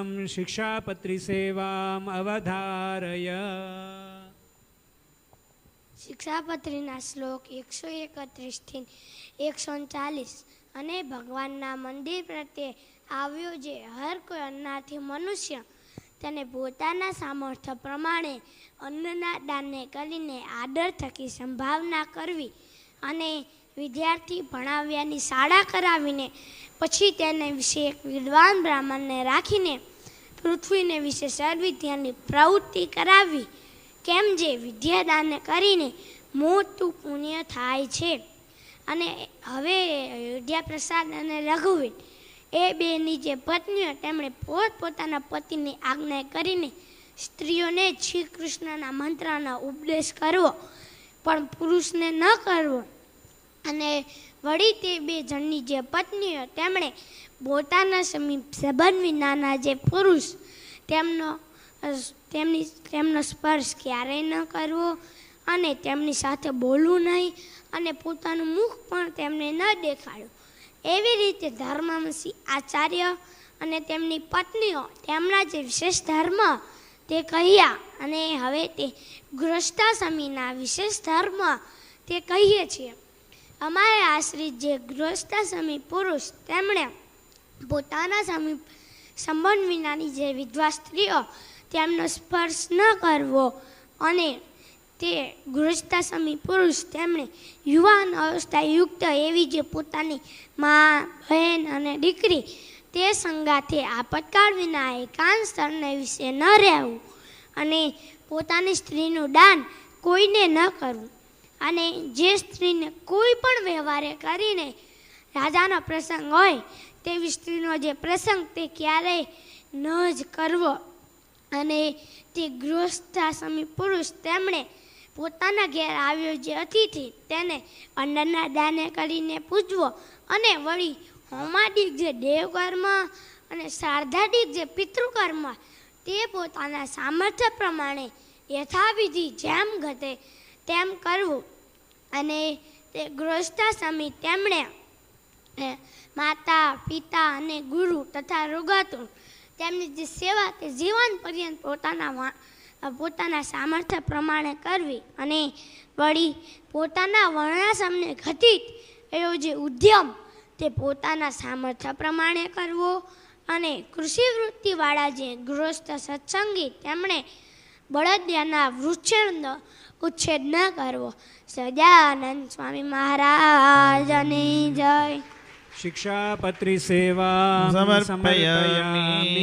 સેવામ શિક્ષાપત્રી સેવામ અવધારય શિક્ષાપત્રીના શ્લોક એકસો એકત્રીસથી એકસો ચાલીસ. અને ભગવાનના મંદિર પ્રત્યે આવ્યો જે હર કોઈ અન્નાથી મનુષ્ય તેને પોતાના સામર્થ્ય પ્રમાણે અન્નના દાનને કરીને આદર થકી સંભાવના કરવી અને વિદ્યાર્થી ભણાવ્યાની શાળા કરાવીને પછી તેને વિશે એક વિદ્વાન બ્રાહ્મણને રાખીને પૃથ્વીને વિશે સર્વિદ્યાની પ્રવૃત્તિ કરાવવી કેમ જે વિદ્યાદાન કરીને મોટું પુણ્ય થાય છે. અને હવે વિદ્યાપ્રસાદ અને રઘુવીર, એ બેની જે પત્નીઓ, તેમણે પોતપોતાના પતિની આજ્ઞા કરીને સ્ત્રીઓને શ્રી કૃષ્ણના મંત્રનો ઉપદેશ કરવો, પણ પુરુષને ન કરવો. અને વળી તે બે જણની જે પત્નીઓ તેમણે પોતાના સમીપ સંબંધ વિનાના જે પુરુષ, તેમનો તેમની, તેમનો સ્પર્શ ક્યારેય ન કરવો અને તેમની સાથે બોલવું નહીં અને પોતાનું મુખ પણ તેમને ન દેખાડવું એવી રીતે ધર્મમસી આચાર્ય અને તેમની પત્નીઓ તેમના જે વિશેષ ધર્મ તે કહ્યા અને હવે તે ગૃહસ્થાશ્રમીના વિશેષ ધર્મ તે કહીએ છીએ. અમારે આશ્રિત જે ગૃહસ્થાશ્રમી પુરુષ, તેમણે પોતાના સમી સંબંધ વિનાની જે વિધવા સ્ત્રીઓ, તેમનો સ્પર્શ ન કરવો અને તે ગૃહસ્થાશ્રમી પુરુષ, તેમણે યુવાન અવસ્થા યુક્ત એવી જે પોતાની મા, બહેન અને દીકરી, તે સંગાથે આપતકાળ વિના એકાંત સ્થળને વિશે ન રહેવું અને પોતાની સ્ત્રીનું દાન કોઈને ન કરવું. અને જે સ્ત્રીને કોઈ પણ વ્યવહારે કરીને રાજાનો પ્રસંગ હોય, તેવી સ્ત્રીનો જે પ્રસંગ તે ક્યારેય ન જ કરવો. અને તે ગૃહસ્થાશ્રમી પુરુષ તેમણે પોતાના ઘેર આવ્યો જે અતિથિ, તેને અંડરના દાને કરીને પૂજવો અને વળી હોમાદિક જે દેવકર્મ અને શ્રાદ્ધાદિક જે પિતૃકર્મ, તે પોતાના સામર્થ્ય પ્રમાણે યથાવિધિ જેમ ઘટે તેમ કરવું. અને તે ગૃહસ્થ સમી તેમણે માતા, પિતા અને ગુરુ તથા રોગાતું તેમની જે સેવા તે જીવન પર્યંત પોતાના પોતાના સામર્થ્ય પ્રમાણે કરવી અને વળી પોતાના વર્ણાશ્રમને ઘટિત એવો જે ઉદ્યમ તે પોતાના સામર્થ્ય પ્રમાણે કરવો અને કૃષિ વૃત્તિવાળા જે ગૃહસ્થ સત્સંગી તેમણે બળદિયાના વૃક્ષનો ઉચ્છેદ ન કરવો. સજાનંદ સ્વામી મહારાજની જય. શિક્ષાપત્રી સમર્પયામિ. સમર્પયામિ.